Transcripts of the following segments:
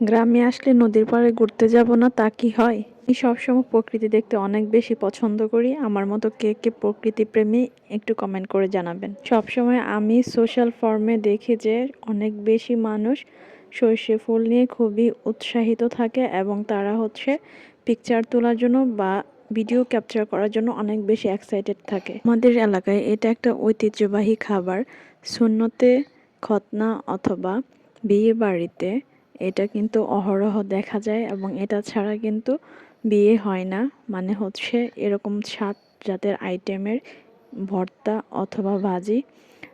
গ্রামে আসলে নদীর পাড়ে ঘুরতে যাব না, তা কি হয়? আমি সবসময় প্রকৃতি দেখতে অনেক বেশি পছন্দ করি। আমার মতো কে কে প্রকৃতি প্রেমী একটু কমেন্ট করে জানাবেন। সবসময় আমি সোশ্যাল ফর্মে দেখি যে অনেক বেশি মানুষ সর্ষে ফুল নিয়ে খুবই উৎসাহিত থাকে এবং তারা হচ্ছে পিকচার তোলার জন্য বা ভিডিও ক্যাপচার করার জন্য অনেক বেশি এক্সাইটেড থাকে। আমাদের এলাকায় এটা একটা ঐতিহ্যবাহী খাবার। শূন্যতে খতনা অথবা বিয়ে বাড়িতে এটা কিন্তু অহরহ দেখা যায় এবং এটা ছাড়া কিন্তু বিয়ে হয় না। মানে হচ্ছে এরকম সাত জাতের আইটেমের ভর্তা অথবা ভাজি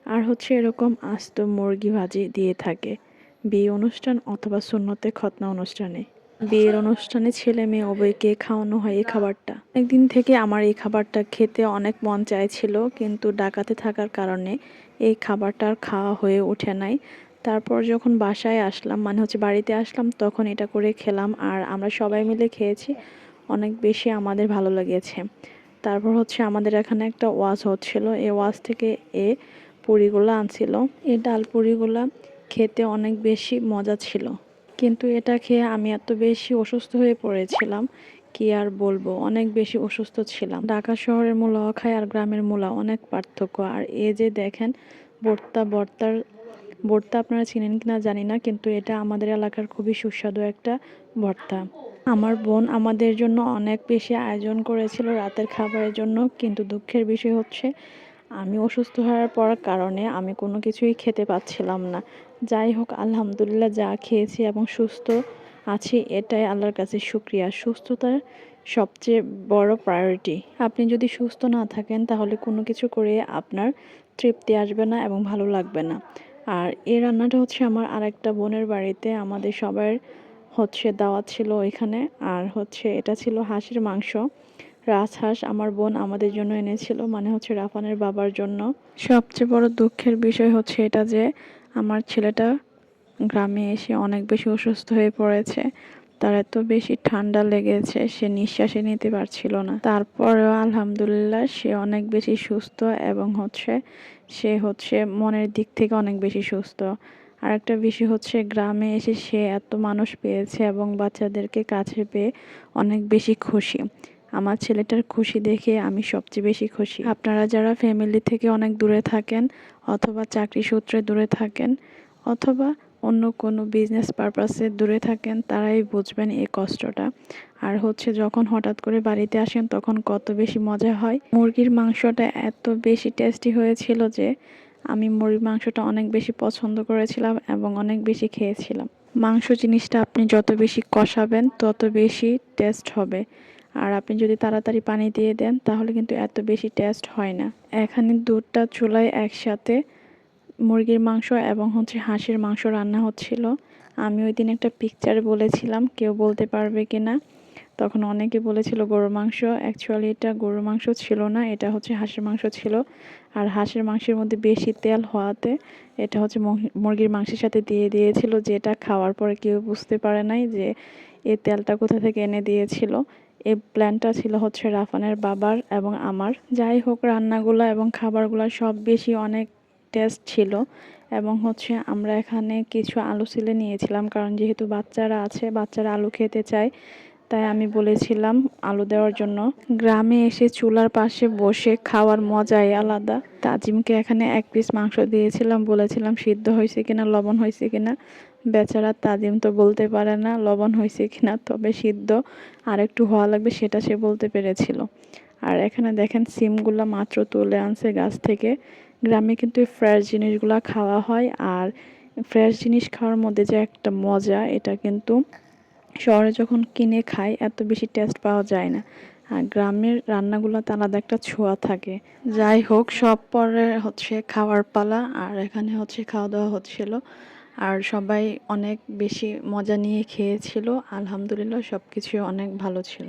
আর হচ্ছে এরকম আস্ত মুরগি ভাজি দিয়ে থাকে। বিয়ে অনুষ্ঠান অথবা শূন্যতে খতনা অনুষ্ঠানে। বিয়ের অনুষ্ঠানে ছেলে মেয়ে উভয়কে খাওয়ানো হয় এই খাবারটা। একদিন থেকে আমার এই খাবারটা খেতে অনেক মন চাইছিল কিন্তু ডাকাতে থাকার কারণে এই খাবারটা আর খাওয়া হয়ে ওঠে নাই। তারপর যখন বাসায় আসলাম মানে হচ্ছে বাড়িতে আসলাম, তখন এটা করে খেলাম আর আমরা সবাই মিলে খেয়েছি। অনেক বেশি আমাদের ভালো লেগেছে। তারপর হচ্ছে আমাদের এখানে একটা ওয়াজ হচ্ছিল। এই ওয়াজ থেকে এ পুরিগুলো আনছিল। এই ডাল পুরিগুলা খেতে অনেক বেশি মজা ছিল। কিন্তু এটা খেয়ে আমি এত বেশি অসুস্থ হয়ে পড়েছিলাম, কি আর বলব? অনেক বেশি অসুস্থ ছিলাম। ঢাকা শহরের মূলাও খায় আর গ্রামের মূলা অনেক পার্থক্য। আর এ যে দেখেন, বর্তা বর্তার ভর্তা আপনারা চিনেন কিনা জানি না, কিন্তু এটা আমাদের এলাকার খুবই সুস্বাদু একটা ভর্তা। আমার বোন আমাদের জন্য অনেক বেশি আয়োজন করেছিল রাতের খাবারের জন্য, কিন্তু দুঃখের বিষয় হচ্ছে আমি অসুস্থ হওয়ার পর কারণে আমি কোনো কিছুই খেতে পাচ্ছিলাম না। যাই হোক, আলহামদুলিল্লাহ যা খেয়েছি এবং সুস্থ আছি, এটাই আল্লাহর কাছে শুক্রিয়া। সুস্থতার সবচেয়ে বড় প্রায়োরিটি আপনি যদি সুস্থ না থাকেন, তাহলে কোনো কিছু করে আপনার তৃপ্তি আসবে না এবং ভালো লাগবে না। আর এই রান্নাটা হচ্ছে আমার আরেকটা বোনের বাড়িতে। আমাদের সবার হচ্ছে দাওয়াত ছিল ওইখানে। আর হচ্ছে এটা ছিল হাঁসের মাংস। রাজহাঁস আমার বোন আমাদের জন্য এনেছিল মানে হচ্ছে রাফানের বাবার জন্য। সবচেয়ে বড় দুঃখের বিষয় হচ্ছে এটা যে আমার ছেলেটা গ্রামে এসে অনেক বেশি অসুস্থ হয়ে পড়েছে। তার এত বেশি ঠান্ডা লেগেছে, সে নিঃশ্বাসে নিতে পারছিল না। তারপরেও আলহামদুলিল্লাহ সে অনেক বেশি সুস্থ এবং হচ্ছে সে হচ্ছে মনের দিক থেকে অনেক বেশি সুস্থ। আর একটা বিষয় হচ্ছে গ্রামে এসে সে এত মানুষ পেয়েছে এবং বাচ্চাদেরকে কাছে পেয়ে অনেক বেশি খুশি। আমার ছেলেটার খুশি দেখে আমি সবচেয়ে বেশি খুশি। আপনারা যারা ফ্যামিলি থেকে অনেক দূরে থাকেন অথবা চাকরি সূত্রে দূরে থাকেন অথবা অন্য কোনো বিজনেস পারপাসে দূরে থাকেন, তারাই বুঝবেন এই কষ্টটা। আর হচ্ছে যখন হঠাৎ করে বাড়িতে আসেন, তখন কত বেশি মজা হয়। মুরগির মাংসটা এত বেশি টেস্টি হয়েছিল যে, আমি মুরগির মাংসটা অনেক বেশি পছন্দ করেছিলাম এবং অনেক বেশি খেয়েছিলাম। মাংস জিনিসটা আপনি যত বেশি কষাবেন, তত বেশি টেস্ট হবে। আর আপনি যদি তাড়াতাড়ি পানি দিয়ে দেন, তাহলে কিন্তু এত বেশি টেস্ট হয় না। এখানে দুধটা চুলায় একসাথে মুরগির মাংস এবং হচ্ছে হাঁসের মাংস রান্না হচ্ছিল। আমি ওই দিন একটা পিকচার বলেছিলাম, কেউ বলতে পারবে কি না তখন অনেকে বলেছিল গরুর মাংস। অ্যাকচুয়ালি এটা গরুর মাংস ছিল না, এটা হচ্ছে হাঁসের মাংস ছিল। আর হাঁসের মাংসের মধ্যে বেশি তেল হওয়াতে এটা হচ্ছে মুরগির মাংসের সাথে দিয়ে দিয়েছিল, যেটা খাওয়ার পরে কেউ বুঝতে পারে নাই যে এই তেলটা কোথা থেকে এনে দিয়েছিল। এই প্ল্যানটা ছিল হচ্ছে রাফানের বাবার এবং আমার। যাই হোক, রান্নাগুলো এবং খাবারগুলো সব বেশি অনেক টেস্ট ছিল এবং হচ্ছে আমরা এখানে কিছু আলু সিলে নিয়েছিলাম, কারণ যেহেতু বাচ্চারা আছে, বাচ্চারা আলু খেতে চায়, তাই আমি বলেছিলাম আলু দেওয়ার জন্য। গ্রামে এসে চুলার পাশে বসে খাওয়ার মজাই আলাদা। তাজিমকে এখানে এক পিস মাংস দিয়েছিলাম, বলেছিলাম সিদ্ধ হয়েছে কিনা, লবণ হয়েছে কিনা। বেচারা তাজিম তো বলতে পারে না লবণ হয়েছে কিনা, তবে সিদ্ধ আর একটু হওয়া লাগবে সেটা সে বলতে পেরেছিল। আর এখানে দেখেন, সিমগুলো মাত্র তুলে আনছে গাছ থেকে। গ্রামে কিন্তু ফ্রেশ জিনিসগুলো খাওয়া হয় আর ফ্রেশ জিনিস খাওয়ার মধ্যে যে একটা মজা, এটা কিন্তু শহরে যখন কিনে খাই, এত বেশি টেস্ট পাওয়া যায় না। আর গ্রামের রান্নাগুলোতে আলাদা একটা ছোঁয়া থাকে। যাই হোক, সব পরে হচ্ছে খাওয়ার পালা আর এখানে হচ্ছে খাওয়া দাওয়া হচ্ছিল। আর সবাই অনেক বেশি মজা নিয়ে খেয়েছিল। আলহামদুলিল্লাহ সব কিছুই অনেক ভালো ছিল।